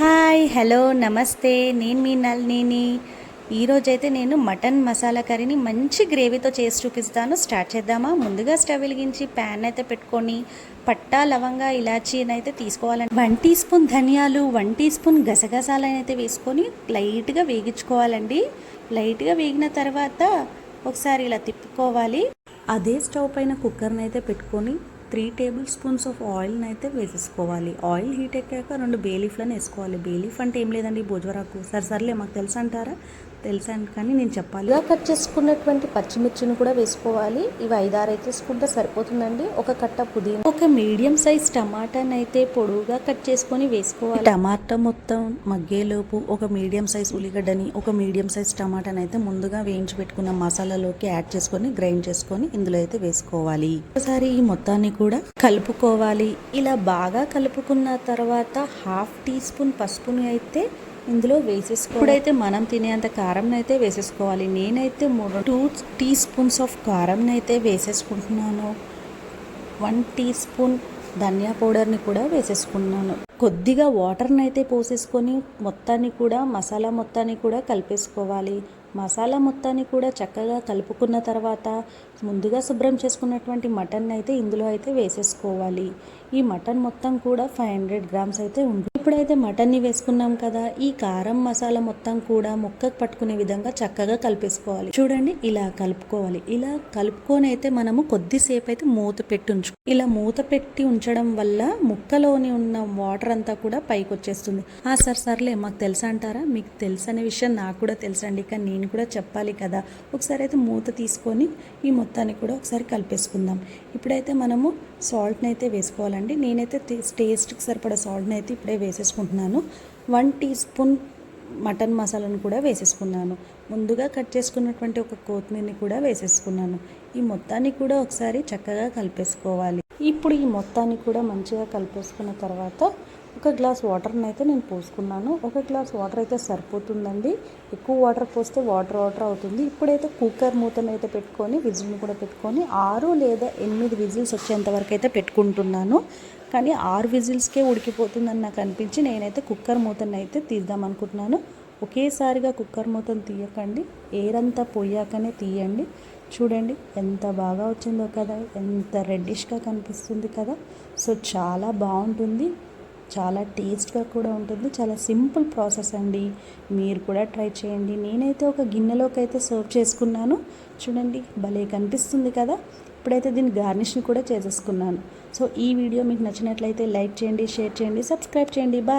Hi hello నమస్తే. నేను మీ నల్నిని ఈరోజైతే నేను మటన్ మసాలా కర్రీని మంచి గ్రేవీతో చేసి చూపిస్తాను. స్టార్ట్ చేద్దామా? ముందుగా స్టవ్ వెలిగించి ప్యాన్ అయితే పెట్టుకొని పట్టా లవంగా ఇలాచీని అయితే తీసుకోవాలండి. వన్ టీ స్పూన్ ధనియాలు వన్ టీ స్పూన్ గసగసాలనైతే వేసుకొని లైట్గా వేగించుకోవాలండి. లైట్గా వేగిన తర్వాత ఒకసారి ఇలా తిప్పుకోవాలి. అదే స్టవ్ పైన కుక్కర్ని అయితే పెట్టుకొని త్రీ టేబుల్ స్పూన్స్ ఆఫ్ ఆయిల్ని అయితే వేసేసుకోవాలి. ఆయిల్ హీట్ ఎక్కాక రెండు బేలీఫ్లను వేసుకోవాలి. బేలీఫ్ అంటే ఏం లేదండి భోజవరాకు. సరే సర్లే మాకు తెలుసు అంటారా? తెలుసా కానీ నేను చెప్పాలి. ఇలా కట్ చేసుకున్నటువంటి పచ్చిమిర్చిని కూడా వేసుకోవాలి. ఇవి ఐదారు అయితే వేసుకుంటే సరిపోతుందండి. ఒక కట్ట పుదీనా. ఒక మీడియం సైజ్ టమాటాని అయితే పొడవుగా కట్ చేసుకొని వేసుకోవాలి. టమాటా మొత్తం మగ్గేలోపు ఒక మీడియం సైజ్ ఉల్లిగడ్డని ఒక మీడియం సైజ్ టమాటాని అయితే ముందుగా వేయించి పెట్టుకున్న మసాలాలోకి యాడ్ చేసుకొని గ్రైండ్ చేసుకొని ఇందులో అయితే వేసుకోవాలి. ఒకసారి ఈ మొత్తాన్ని కూడా కలుపుకోవాలి. ఇలా బాగా కలుపుకున్న తర్వాత హాఫ్ టీ స్పూన్ పసుపుని అయితే ఇందులో వేసేసుకో ఇప్పుడైతే మనం తినేంత కారం అయితే వేసేసుకోవాలి. నేనైతే మూడు టూ టీ స్పూన్స్ ఆఫ్ కారం అయితే వేసేసుకుంటున్నాను. వన్ టీ స్పూన్ ధనియా పౌడర్ని కూడా వేసేసుకున్నాను. కొద్దిగా వాటర్ని అయితే పోసేసుకొని మొత్తాన్ని కూడా మసాలా మొత్తాన్ని కూడా కలిపేసుకోవాలి. మసాలా మొత్తాన్ని కూడా చక్కగా కలుపుకున్న తర్వాత ముందుగా శుభ్రం చేసుకున్నటువంటి మటన్ అయితే ఇందులో అయితే వేసేసుకోవాలి. ఈ మటన్ మొత్తం కూడా ఫైవ్ హండ్రెడ్ గ్రామ్స్ అయితే ఉంటుంది. ఇప్పుడైతే మటన్ని వేసుకున్నాం కదా ఈ కారం మసాలా మొత్తం కూడా ముక్కకు పట్టుకునే విధంగా చక్కగా కలిపేసుకోవాలి. చూడండి ఇలా కలుపుకోవాలి. ఇలా కలుపుకొని అయితే మనము కొద్దిసేపు అయితే మూత పెట్టి ఉంచు ఇలా మూత పెట్టి ఉంచడం వల్ల ముక్కలోని ఉన్న వాటర్ అంతా కూడా పైకి వచ్చేస్తుంది. ఆ సార్ సర్లే మాకు తెలుసా అంటారా? మీకు తెలుసనే విషయం నాకు కూడా తెలుసండి. కానీ నేను కూడా చెప్పాలి కదా. ఒకసారి అయితే మూత తీసుకొని ఈ మొత్తాన్ని కూడా ఒకసారి కలిపేసుకుందాం. ఇప్పుడైతే మనము సాల్ట్ని అయితే వేసుకోవాలండి. నేనైతే టేస్ట్కి సరిపడా సాల్ట్ని అయితే ఇప్పుడే వేసేసుకుంటున్నాను. వన్ టీ స్పూన్ మటన్ మసాలాను కూడా వేసేసుకున్నాను. ముందుగా కట్ చేసుకున్నటువంటి ఒక కొత్తిమీరని కూడా వేసేసుకున్నాను. ఈ మొత్తాన్ని కూడా ఒకసారి చక్కగా కలిపేసుకోవాలి. ఇప్పుడు ఈ మొత్తాన్ని కూడా మంచిగా కలిపేసుకున్న తర్వాత ఒక గ్లాస్ వాటర్ని అయితే నేను పోసుకున్నాను. ఒక గ్లాస్ వాటర్ అయితే సరిపోతుందండి. ఎక్కువ వాటర్ పోస్తే వాటర్ వాటర్ అవుతుంది. ఇప్పుడైతే కుక్కర్ మూతను అయితే పెట్టుకొని విజిల్ని కూడా పెట్టుకొని ఆరు లేదా ఎనిమిది విజిల్స్ వచ్చేంత వరకు అయితే పెట్టుకుంటున్నాను. కానీ ఆరు విజిల్స్కే ఉడికిపోతుందని నాకు అనిపించి నేనైతే కుక్కర్ మూతను అయితే తీద్దాం అనుకుంటున్నాను. ఒకేసారిగా కుక్కర్ మూతను తీయకండి. ఏరంతా పోయాకనే తీయండి. చూడండి ఎంత బాగా వచ్చిందో కదా. ఎంత రెడ్డిష్గా కనిపిస్తుంది కదా. సో చాలా బాగుంటుంది. చాలా టేస్ట్గా కూడా ఉంటుంది. చాలా సింపుల్ ప్రాసెస్ అండి. మీరు కూడా ట్రై చేయండి. నేనైతే ఒక గిన్నెలోకి అయితే సర్వ్ చేసుకున్నాను. చూడండి భలే కనిపిస్తుంది కదా! ఇప్పుడైతే దీని గార్నిష్ని కూడా చేసేసుకున్నాను. సో ఈ వీడియో మీకు నచ్చినట్లయితే లైక్ చేయండి షేర్ చేయండి సబ్స్క్రైబ్ చేయండి. బాయ్!